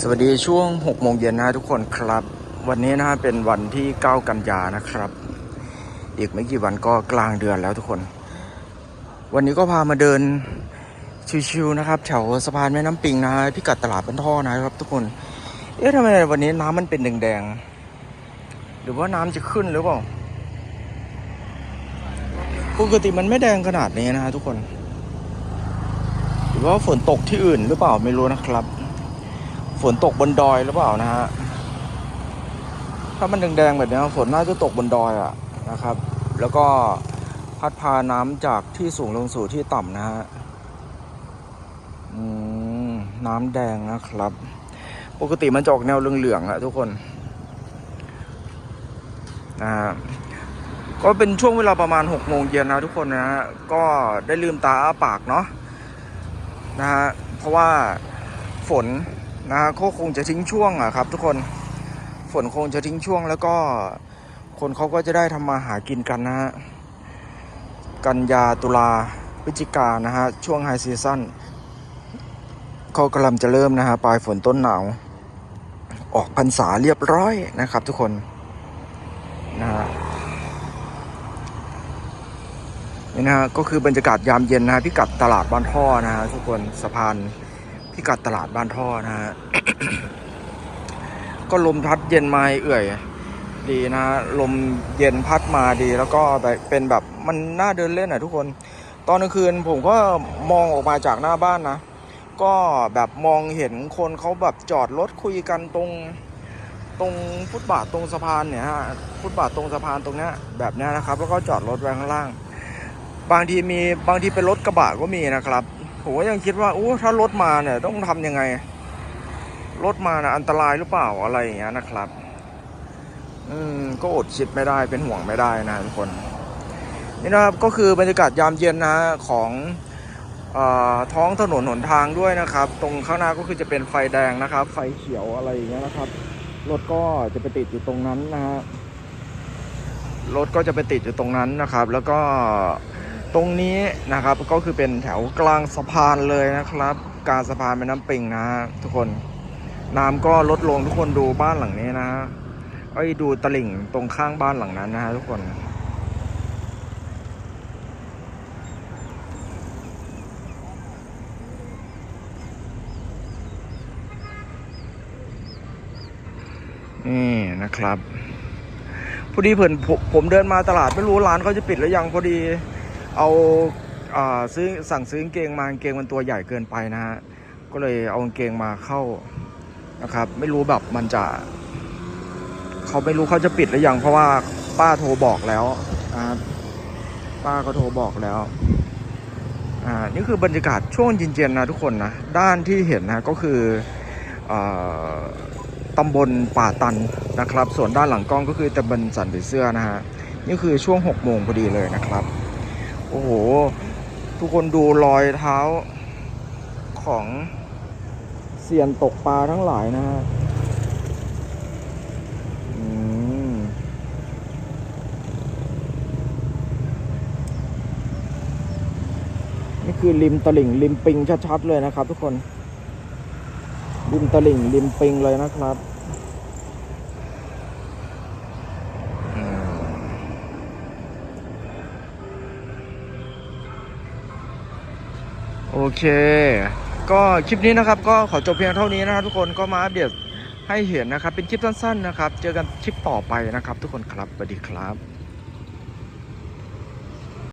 สวัสดีช่วง6โมงเย็นนะทุกคนครับ วันนี้นะเป็นวันที่ 9 กันยานะครับ อีกไม่กี่วันก็กลางเดือนแล้วทุกคน วันนี้ก็พามาเดินชิวๆนะครับแถวสะพานแม่น้ำปิงนะพิกัดตลาดบ้านท่อนะครับ ทุกคน เอ๊ะทำไมวันนี้น้ำมันเป็นแดงๆหรือว่าน้ำจะขึ้นหรือเปล่าปกติมันไม่แดงขนาดนี้นะฮะทุกคน หรือว่าฝนตกที่อื่นหรือเปล่าไม่รู้นะครับ ฝนตกบนดอยหรือเปล่านะฮะถ้ามันแดงๆแบบนี้ฝนน่าจะตกบนดอยอะนะครับ แล้วก็พัดพาน้ำจากที่สูงลงสู่ที่ต่ำนะฮะอืมน้ำแดงนะครับ ปกติมันจะออกแนวเหลืองๆอะทุกคนนะฮะก็เป็นช่วงเวลาประมาณ6โมงเย็นนะทุกคนนะฮะก็ได้ลืมตาอ้าปากเนาะนะฮะเพราะว่าฝน นะฮะก็คงจะทิ้งช่วงอะครับทุกคนฝนคงจะทิ้งช่วงแล้วก็คนเขาก็จะได้ทำมาหากินกันนะฮะกันยาตุลาพฤศจิกานะฮะช่วงไฮซีซั่นเขากำลังจะเริ่มนะฮะปลายฝนต้นหนาว ออกพรรษาเรียบร้อยนะครับทุกคนนะฮะนี่นะฮะก็คือบรรยากาศยามเย็นนะฮะพิกัดตลาดบ้านท่อนะฮะทุกคนสะพาน พิกัดตลาดบ้านท่อนะฮะ ก็ลมพัดเย็นมาเอื่อย ดีนะ ลมเย็นพัดมาดีแล้วก็เป็นแบบมันน่าเดินเล่นอะทุกคน ตอนกลางคืนผมก็มองออกมาจากหน้าบ้านนะ ก็แบบมองเห็นคนเขาแบบจอดรถคุยกันตรงตรงฟุตบาทตรงสะพานเนี่ยฮะฟุตบาทตรงสะพานตรงเนี้ยแบบเนี้ยนะครับ แล้วก็จอดรถไว้ข้างล่าง บางทีมีบางทีเป็นรถกระบะก็มีนะครับ ผมก็ยังคิดว่าอู้ถ้ารถมาเนี่ยต้องทำยังไง รถมานะอันตรายหรือเปล่าอะไรอย่างเงี้ยนะครับ อืมก็อดคิดไม่ได้เป็นห่วงไม่ได้นะทุกคนนี่นะครับก็คือบรรยากาศยามเย็นนะของอท้องถนนหนทางด้วยนะครับ ตรงข้างหน้าก็คือจะเป็นไฟแดงนะครับ ไฟเขียวอะไรอย่างเงี้ยนะครับรถก็จะไปติดอยู่ตรงนั้นนะฮะรถก็จะไปติดอยู่ตรงนั้นนะครับ แล้วก็ ตรงนี้นะครับก็คือเป็นแถวกลางสะพานเลยนะครับ กลางสะพานแม่น้ำปิงนะทุกคนน้ำก็ลดลงทุกคนดูบ้านหลังนี้นะฮะไอ้ดูตลิ่งตรงข้างบ้านหลังนั้นนะฮะทุกคน นี่นะครับพอดีเพื่อนผมผมเดินมาตลาดไม่รู้ร้านเขาจะปิดหรือยังพอดี เอาอาซื้อสั่งซื้อกางเกงมากางเกงมันตัวใหญ่เกินไปนะฮะก็เลยเอากางเกงมาเข้านะครับ ไม่รู้แบบมันจะเขาไม่รู้เขาจะปิดหรือยังเพราะว่าป้าโทรบอกแล้วนะครับป้าก็โทรบอกแล้วอ่านี่คือบรรยากาศช่วงเย็นๆนะทุกคนนะด้านที่เห็นนะก็คืออ่าตำบลป่าตันนะครับ ส่วนด้านหลังกล้องก็คือตำบลสันติเสื้อนะฮะนี่คือช่วง6โมงพอดีเลยนะครับ โอ้โห ทุกคนดูรอยเท้าของเซียนตกปลาทั้งหลายนะฮะนี่คือริมตลิ่งริมปิงชัดๆเลยนะครับทุกคน ริมตลิ่งริมปิงเลยนะครับ โอเค ก็คลิปนี้นะครับ ก็ขอจบเพียงเท่านี้นะครับทุกคนก็มาอัปเดตให้เห็นนะครับ เป็นคลิปสั้นๆนะครับ เจอกันคลิปต่อไปนะครับ ทุกคนครับสวัสดีครับ